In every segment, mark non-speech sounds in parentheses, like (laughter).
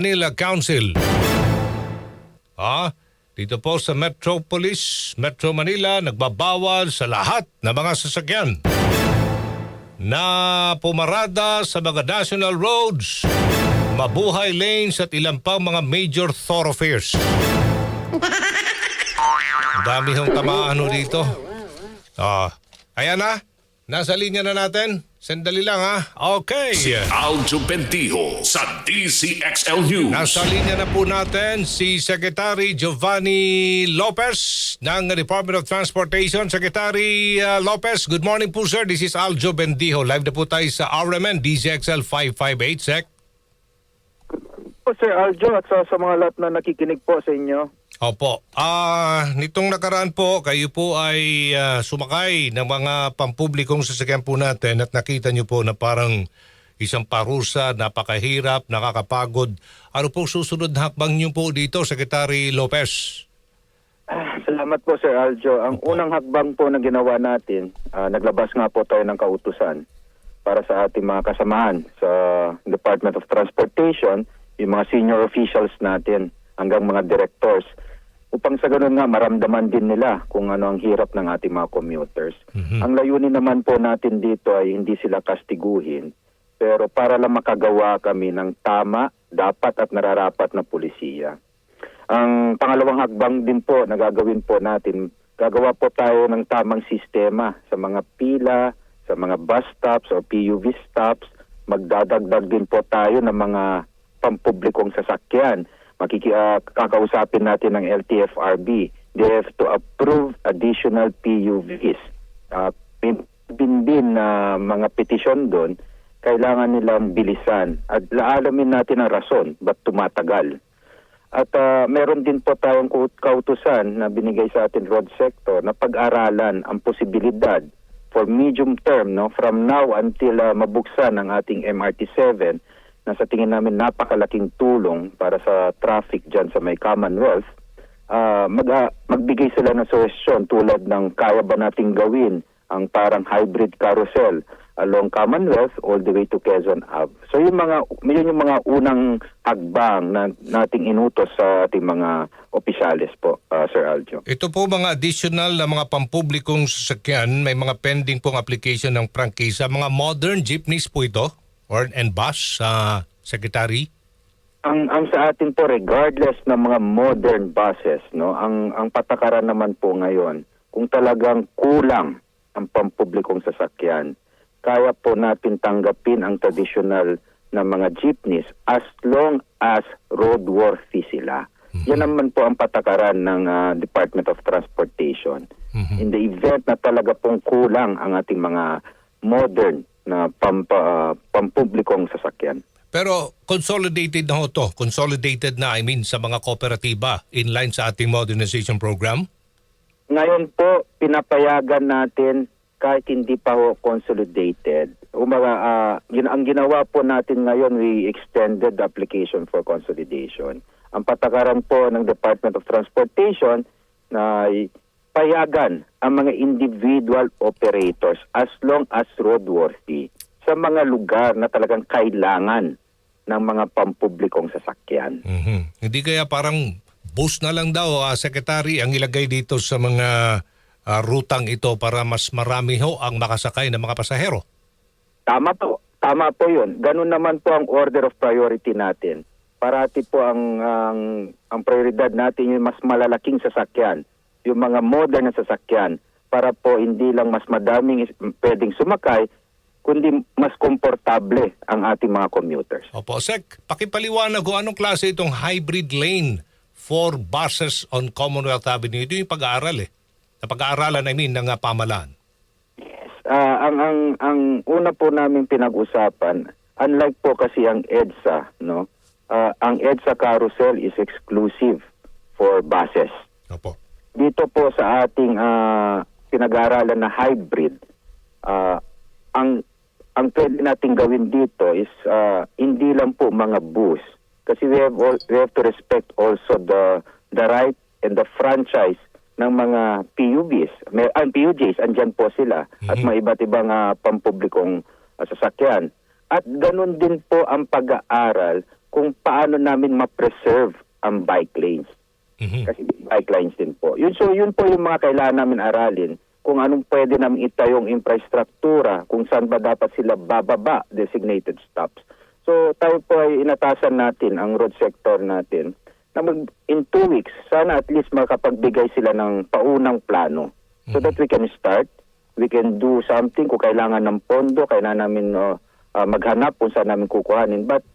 Manila Council. Ah, dito po sa Metropolis, Metro Manila, nagbabawal sa lahat ng mga sasakyan na pumarada sa mga national roads, mabuhay lanes at ilang pang mga major thoroughfares. Dami hong tamaan dito. Ah, ayan na. Nasa linya na natin. Sandali lang ha. Okay. Aljo Bendijo sa DCXL News. Nasa linya na po natin si Secretary Giovanni Lopez ng Department of Transportation. Secretary uh, Lopez, good morning po sir. This is Aljo Bendijo. Live na po tayo sa RMN DZXL 558 Sec. po Sir Aljo at sa, sa mga lahat na nakikinig po sa inyo. Opo. Ah, nitong nakaraan po, kayo po ay ah, sumakay ng mga pampublikong sasakyan po natin at nakita niyo po na parang isang parusa, napakahirap, nakakapagod. Ano po susunod na hakbang niyo po dito, Secretary Lopez? Ah, Salamat po Sir Aljo. Ang unang hakbang po na ginawa natin, ah, naglabas nga po tayo ng kautusan para sa ating mga kasamahan sa Department of Transportation, yung mga senior officials natin hanggang mga directors upang sa ganun nga maramdaman din nila kung ano ang hirap ng ating mga commuters. Ang layunin naman po natin dito ay hindi sila kastiguhin, pero para lang makagawa kami ng tama, dapat at nararapat na pulisiya. Ang pangalawang hakbang din po na gagawin po natin, gagawa po tayo ng tamang sistema sa mga pila, sa mga bus stops o PUV stops. Magdadagdag din po tayo ng mga pampublikong sasakyan. Makiki, ah, kakausapin natin ng LTFRB. They have to approve additional PUVs. Uh, bin din na mga petisyon doon, kailangan nilang bilisan. At alamin natin ang rason ba't tumatagal. At ah, meron din po tayong kau- kautusan na binigay sa atin road sector na pag-aralan ang posibilidad for medium term no from now until ah, mabuksan ang ating MRT7 na sa tingin namin napakalaking tulong para sa traffic diyan sa may Commonwealth ah, mag, ah, magbigay sila ng suggestion tulad ng kaya ba nating gawin ang parang hybrid carousel along Commonwealth all the way to Quezon Ave. So yung mga yun yung mga unang hagbang na nating inutos sa ating mga opisyales po, ah, Sir Aljo. Ito po mga additional na mga pampublikong sasakyan, may mga pending pong application ng prangkisa. Mga modern jeepneys po ito or and bus, sa Secretary? Ang ang sa atin po regardless ng mga modern buses, no, ang ang patakaran naman po ngayon kung talagang kulang ang pampublikong sasakyan, kaya po natin tanggapin ang traditional na mga jeepneys as long as roadworthy sila. Yan naman po ang patakaran ng ah, Department of Transportation. In the event na talaga pong kulang ang ating mga modern na pampa, ah, pampublikong sasakyan. Pero consolidated na ho to. Consolidated na, I mean, sa mga kooperatiba in line sa ating modernization program? Ngayon po, pinapayagan natin kahit hindi pa ho consolidated. Umaga, ah, gin- ang ginawa po natin ngayon, we extended the application for consolidation. Ang patakaran po ng Department of Transportation na ay payagan ang mga individual operators as long as roadworthy sa mga lugar na talagang kailangan ng mga pampublikong sasakyan. Mhm. Hindi kaya parang bus na lang daw, ah, Secretary, ang ilagay dito sa mga ah, rutang ito para mas marami ho ang makasakay ng mga pasahero? Tama po. Tama po yun. Ganun naman po ang order of priority natin. Parati po ang, ang, ang prioridad natin yung mas malalaking sasakyan, yung mga modern na sasakyan, para po hindi lang mas madaming pwedeng sumakay, kundi mas komportable ang ating mga commuters. Opo, Sec, pakipaliwanag ko anong klase itong hybrid lane for buses on Commonwealth Avenue. Ito yung pag-aaral eh. Na pag-aaralan, I mean, ng ah, pamalaan. Ah, ang ang ang una po namin pinag-usapan, unlike po kasi ang EDSA, no? ah, ang EDSA carousel is exclusive for buses. Opo. Dito po sa ating ah, pinag-aaralan na hybrid, ah, ang ang pwede nating gawin dito is ah, hindi lang po mga bus kasi we have all, we have to respect also the the right and the franchise ng mga PUVs. May ang PUJs andyan po sila at may iba't ibang ah, pampublikong ah, sasakyan. At ganun din po ang pag-aaral kung paano namin ma-preserve ang bike lanes. Mhm. Kasi bike lines din po. Yun, so yun po yung mga kailangan namin aralin kung anong pwede namin itayong infrastruktura, kung saan ba dapat sila bababa designated stops. So tayo po ay inatasan natin ang road sector natin na mag, in two weeks, sana at least makapagbigay sila ng paunang plano so that we can start, we can do something kung kailangan ng pondo, kailangan namin uh, uh, maghanap kung saan namin kukuhanin. But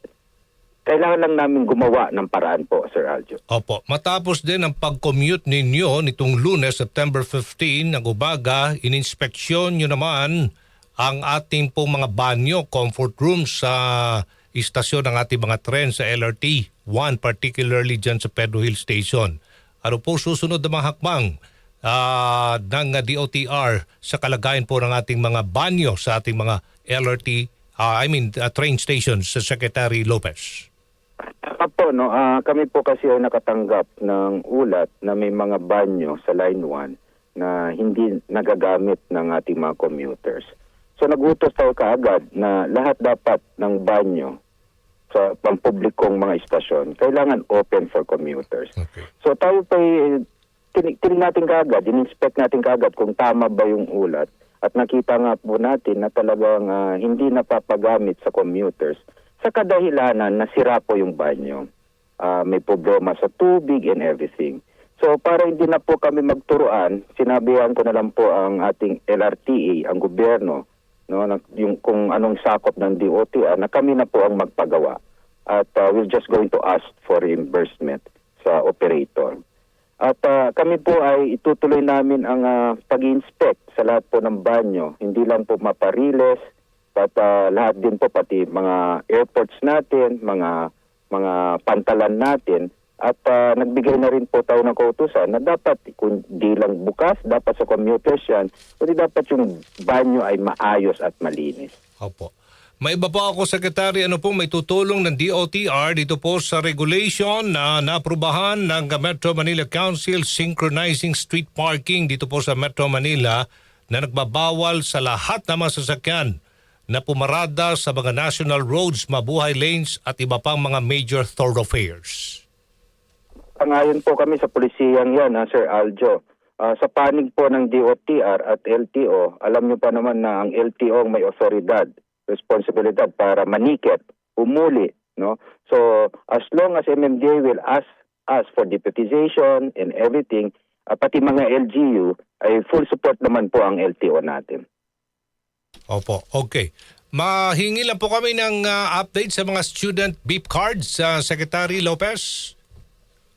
kailangan lang namin gumawa ng paraan po, Sir Aljo. Opo. Matapos din ang pag-commute ninyo nitong lunes, September 15, ng umaga, ininspeksyon nyo naman ang ating pong mga banyo, comfort rooms sa istasyon ng ating mga tren sa LRT. One particularly dyan sa Pedro Hill Station. Ano po susunod na mga hakbang ah, ng DOTR sa kalagayan po ng ating mga banyo sa ating mga LRT, ah, I mean ah, train stations sa Secretary Lopez? Tama po, no? Ah, kami po kasi ay nakatanggap ng ulat na may mga banyo sa Line 1 na hindi nagagamit ng ating mga commuters. So nagutos tayo kaagad na lahat dapat ng banyo sa pampublikong mga istasyon kailangan open for commuters. Okay. So tayo pa tinig, tinig natin kaagad, in-inspect natin kaagad kung tama ba yung ulat at nakita nga po natin na talagang ah, hindi napapagamit sa commuters sa kadahilanan na sira po yung banyo. Ah, may problema sa tubig and everything. So para hindi na po kami magturuan, sinabihan ko na lang po ang ating LRTA, ang gobyerno, no, yung kung anong sakop ng DOTR na kami na po ang magpagawa. At uh, we're just going to ask for reimbursement sa operator. At uh, kami po ay itutuloy namin ang uh, pag-inspect sa lahat po ng banyo. Hindi lang po mapariles, but uh, lahat din po pati mga airports natin, mga mga pantalan natin. At uh, nagbigay na rin po tayo ng kautusan na dapat kung di lang bukas, dapat sa commuters yan, kundi dapat yung banyo ay maayos at malinis. Opo. May iba po ako, Secretary, ano po may tutulong ng DOTR dito po sa regulation na naaprubahan ng Metro Manila Council synchronizing street parking dito po sa Metro Manila na nagbabawal sa lahat ng mga sasakyan na pumarada sa mga national roads, mabuhay lanes at iba pang mga major thoroughfares. Pangayon po kami sa pulisiyang yan, ha, Sir Aljo. Ah, sa panig po ng DOTR at LTO, alam niyo pa naman na ang LTO may otoridad, responsibilidad para manikit, umuli. No? So, as long as MMDA will ask us for deputization and everything, ah, pati mga LGU, ay full support naman po ang LTO natin. Opo, okay. Mahingi lang po kami ng ah, update sa mga student beep cards, sa Secretary Lopez.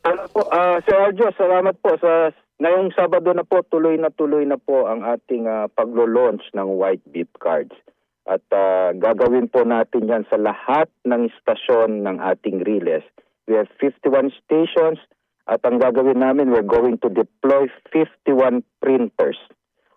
Ano po, ah, Sir Aljo, salamat po sa ngayong Sabado na po tuloy na tuloy na po ang ating ah, paglo-launch ng White Beep Cards. At ah, gagawin po natin 'yan sa lahat ng istasyon ng ating Riles. We have 51 stations at ang gagawin namin we're going to deploy 51 printers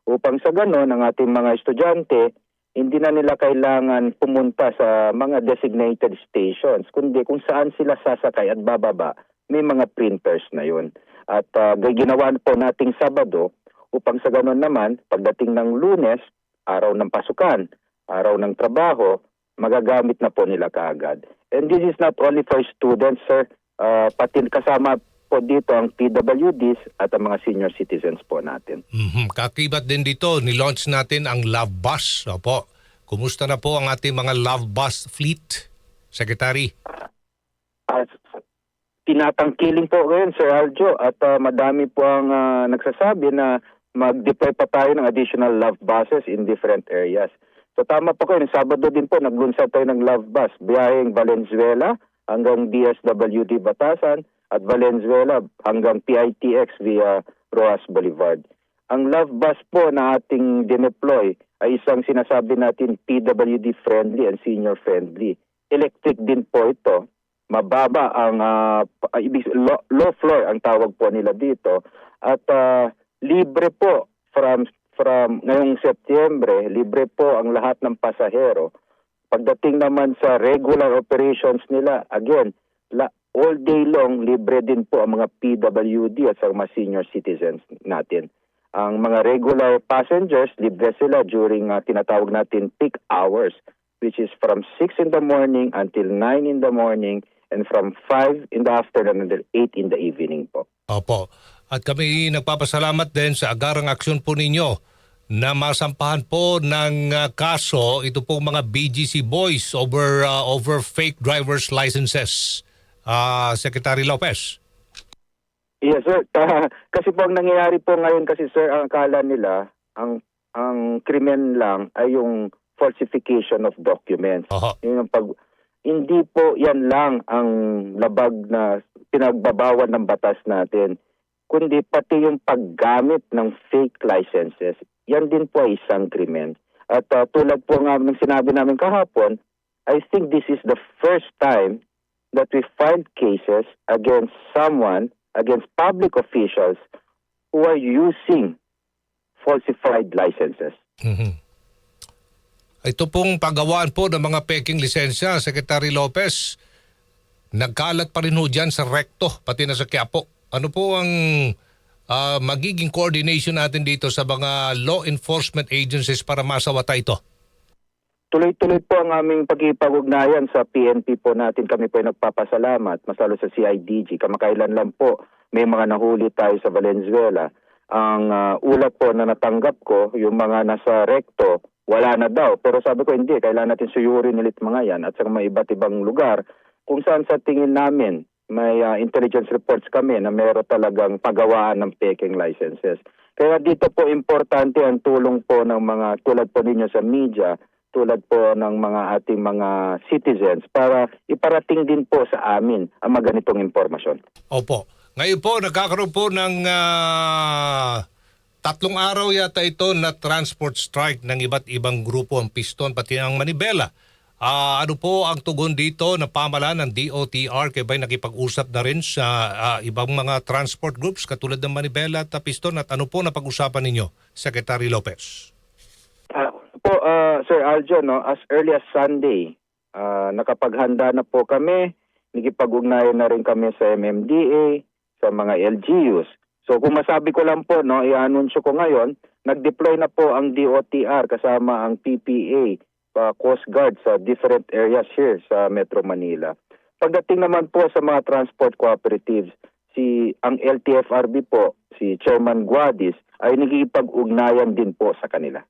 upang sa ganon ang ating mga estudyante hindi na nila kailangan pumunta sa mga designated stations kundi kung saan sila sasakay at bababa may mga printers na yun. At uh, ginawa po nating Sabado upang sa ganon naman pagdating ng Lunes, araw ng pasukan, araw ng trabaho, magagamit na po nila kaagad. And this is not only for students, sir. Uh, pati kasama po dito ang PWDs at ang mga senior citizens po natin. Mhm. Kakibat din dito, nilaunch natin ang Love Bus. Opo. Kumusta na po ang ating mga Love Bus fleet, Secretary? At tinatangkiling po ngayon, Sir Aljo, at ah, madami po ang ah, nagsasabi na mag-deploy pa tayo ng additional love buses in different areas. So tama po kayo, Sabado din po, naglunsad tayo ng love bus, biyaheng Valenzuela hanggang DSWD Batasan at Valenzuela hanggang PITX via Roas Boulevard. Ang love bus po na ating dineploy ay isang sinasabi natin PWD friendly and senior friendly. Electric din po ito mababa ang ibig low, floor ang tawag po nila dito at ah, libre po from from ngayong Setyembre libre po ang lahat ng pasahero pagdating naman sa regular operations nila again la, all day long libre din po ang mga PWD at sa mga senior citizens natin ang mga regular passengers libre sila during ah, tinatawag natin peak hours which is from 6 in the morning until 9 in the morning and from 5 in the afternoon until 8 in the evening po. Opo. At kami nagpapasalamat din sa agarang aksyon po ninyo na masampahan po ng ah, kaso ito pong mga BGC boys over ah, over fake driver's licenses. Ah, Secretary Lopez. Yes, sir. Ta- (laughs) kasi po ang nangyayari po ngayon kasi sir, ang akala nila, ang ang krimen lang ay yung falsification of documents. Oho. Yun ang pag hindi po yan lang ang labag na pinagbabawal ng batas natin, kundi pati yung paggamit ng fake licenses. Yan din po ay isang krimen. At ah, tulad po nga ng sinabi namin kahapon, I think this is the first time that we filed cases against someone, against public officials who are using falsified licenses. Mhm. Ito pong paggawaan po ng mga peking lisensya, Secretary Lopez, nagkalat pa rin ho dyan sa rekto, pati na sa Quiapo. Ano po ang ah, magiging coordination natin dito sa mga law enforcement agencies para masawata ito? Tuloy-tuloy po ang aming pagkipag-ugnayan sa PNP po natin. Kami po ay nagpapasalamat, masalo sa CIDG. Kamakailan lang po, may mga nahuli tayo sa Valenzuela. Ang ah, ulat po na natanggap ko, yung mga nasa recto, wala na daw. Pero sabi ko, hindi, kailangan natin suyurin ulit mga yan at sa mga iba't ibang lugar kung saan sa tingin namin may ah, intelligence reports kami na meron talagang pagawaan ng peking licenses. Kaya dito po importante ang tulong po ng mga tulad po ninyo sa media, tulad po ng mga ating mga citizens para iparating din po sa amin ang mga ganitong impormasyon. Opo. Ngayon po, nagkakaroon po ng ah, tatlong araw yata ito na transport strike ng iba't ibang grupo ang Piston pati ang Manibela. Ah, ano po ang tugon dito na pamalaan ng DOTR kaya ba'y nakipag-usap na rin sa ah, ibang mga transport groups katulad ng Manibela at Piston at ano po napag-usapan ninyo, Secretary Lopez? Ah, po, ah, Sir Aljo, no, as early as Sunday, ah, nakapaghanda na po kami, nagipag-ugnayan na rin kami sa MMDA, sa mga LGUs. So kung masabi ko lang po, no, i-anunsyo ko ngayon, nag-deploy na po ang DOTR kasama ang PPA, uh, Coast Guard sa different areas here sa Metro Manila. Pagdating naman po sa mga transport cooperatives, si ang LTFRB po, si Chairman Guadis, ay nagigipag-ugnayan din po sa kanila.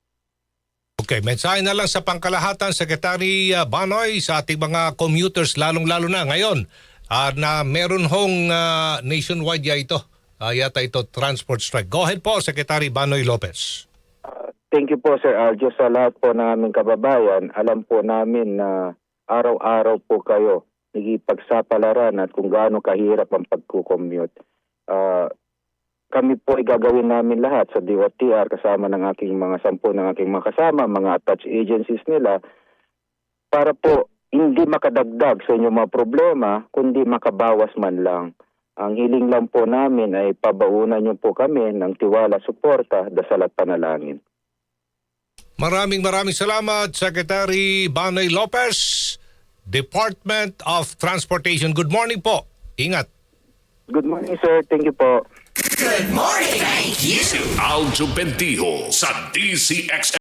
Okay, mensahe na lang sa pangkalahatan, Secretary ah, Banoy, sa ating mga commuters, lalong-lalo na ngayon, ah, na meron hong ah, nationwide ya ito, ah, yata ito, transport strike. Go ahead po, Secretary Banoy Lopez. Thank you po Sir Aljo sa lahat po ng aming kababayan. Alam po namin na araw-araw po kayo nagipagsapalaran at kung gaano kahirap ang pagkukommute. Ah, kami po ay gagawin namin lahat sa DOTR kasama ng aking mga sampu ng aking mga kasama, mga attached agencies nila para po hindi makadagdag sa inyong mga problema kundi makabawas man lang. Ang hiling lang po namin ay pabaunan niyo po kami ng tiwala, suporta, dasal at panalangin. Maraming maraming salamat, Secretary Banoy Lopez, Department of Transportation. Good morning po. Ingat. Good morning, sir. Thank you po. Si Aljo Bendijo sa DCXL